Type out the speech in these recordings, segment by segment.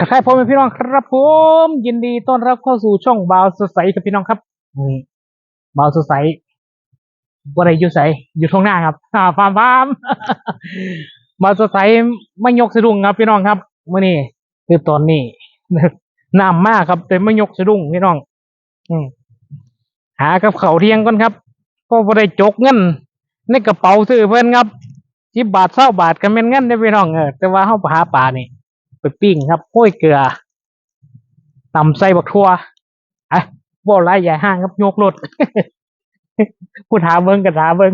ทักทายพ่อแม่พี่น้องครับผมยินดีต้อนรับเข้าสู่ช่องบาวสดใสครับพี่น้องครับนี่บาวสดใสบ่ได้อยู่ใสอยู่ตรงหน้าครับอ่าฟาร์มฟาร์มบาวสดใสไม่ยกสะดุ้งครับ พี่น้องครับเมื่อนี้คือตอนนี้น้ำมากครับ แต่ไม่ยกสะดุ้งพี่น้อง อืหากับเขาเที่ยงก่อนครับ ก็บ่ได้จกเงินในกระเป๋าซื้อเพิ่อนครับสิบบาทเศร้าบาทก็เป็นเงินได้พี่น้องเออแต่ว่าเฮาหาปลานี่ ไปปิ้งครับห้อยเกลือตำใส่บักทั่วอะบ่ไรใหญ่ห้างครับยกรถพูดหาเบิ้งกันหาเบิ้ง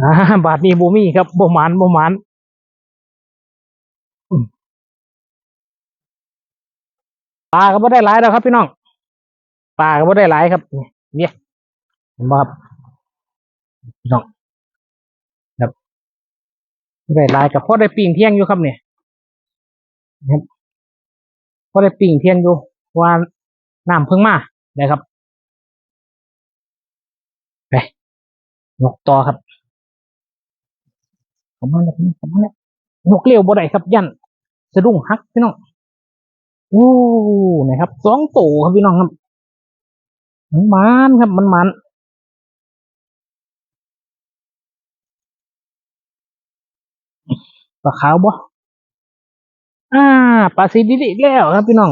อ่าบาทนี้บูมี่ครับบ่หมานบ่หมานปลาก็บ่ได้หลายแล้วครับพี่น้องปลาก็บ่ได้หลายครับ เนี่ยเห็นบ่ครับพี่น้อง ได้ลายกับพ่อได้ปิ่งเที่ยงอยู่ครับเนี่ยนะครับพ่อได้ปิ่งเที่ยงอยู่ว่าน้ำเพิ่งมานะครับไปยกต่อครับผมมาแล้วผมมาแล้วยกเร็วบ่ได้ครับ ยันสะดุ้งหักพี่น้องโอ้นะครับสองตัวครับพี่น้องครับมันมันครับมันมัน ปลาขาวบ่อ่าปลาสีดิอีแล้วครับพี่น้อง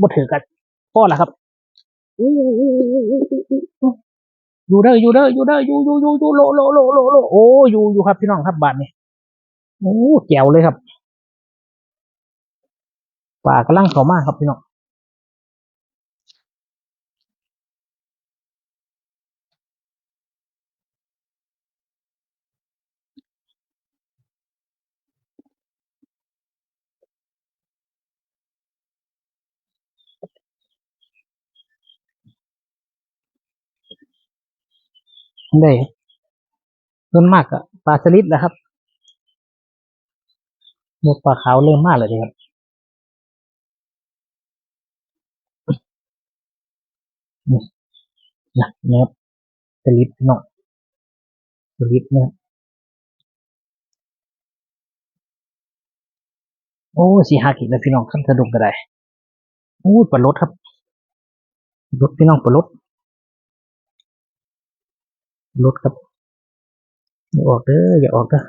บ่ถือกันพ่อละครับอยู่เด้ออยู่เด้ออยู่เด้ออยู่อยู่อยู่อยู่โลโลโลโลโลโอ้อยู่อยู่ครับพี่น้องครับบาทนี่โอ้แจ๋วเลยครับปลากำลังเข้ามาครับพี่น้อง ได้ส่วนมากอะปลาสลิดนะครับหมดปลาขาวเริ่มมากเลยครับนะนะครับสลิดพี่น้องสลิดนะครับโอ้สีหากินนะพี่น้องขั้นสะดุกก็ได้โอ้ปลาลดครับลดพี่น้องปลาลด ลดครับอย่าออกเด้ออย่าออกเด้อ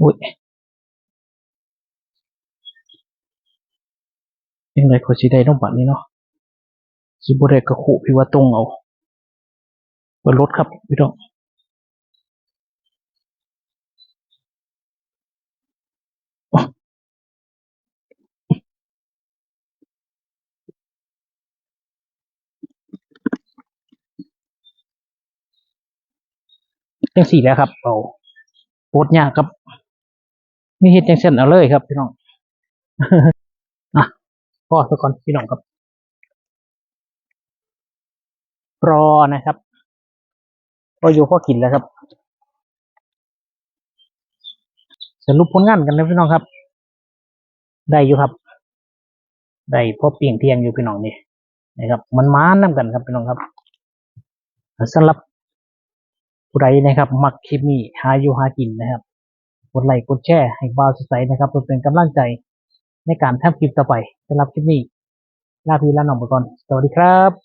อุ้ยยังไงเขาสิได้ต้องบัดนี้เนาะสิบ่ได้กระขู่พี่ว่าตรงเอาปลาลดครับพี่น้อง จังสี่แล้วครับเอาโปดยากครับนี่เฮ็ดจังเส้นเอาเลยครับพี่น้องอะพอสักก่อนพี่น้องครับรอนะครับพออยู่พอกินแล้วครับสรุปผลงานกันนะพี่น้องครับ ได้อยู่ครับ ได้พอเปลี่ยงเทียงอยู่พี่น้องนี่นะครับ มันม้านน้ำกันครับพี่น้องครับสำหรับ ผู้ใดนะครับ มักคลิปนี้หาอยู่หากินนะครับ กดไลค์กดแชร์ให้บาวสดใสนะครับเพื่อเป็นกำลังใจในการทำคลิปต่อไปสำหรับคลิปนี้ลาพี่ลาหน่องไปก่อน สวัสดีครับ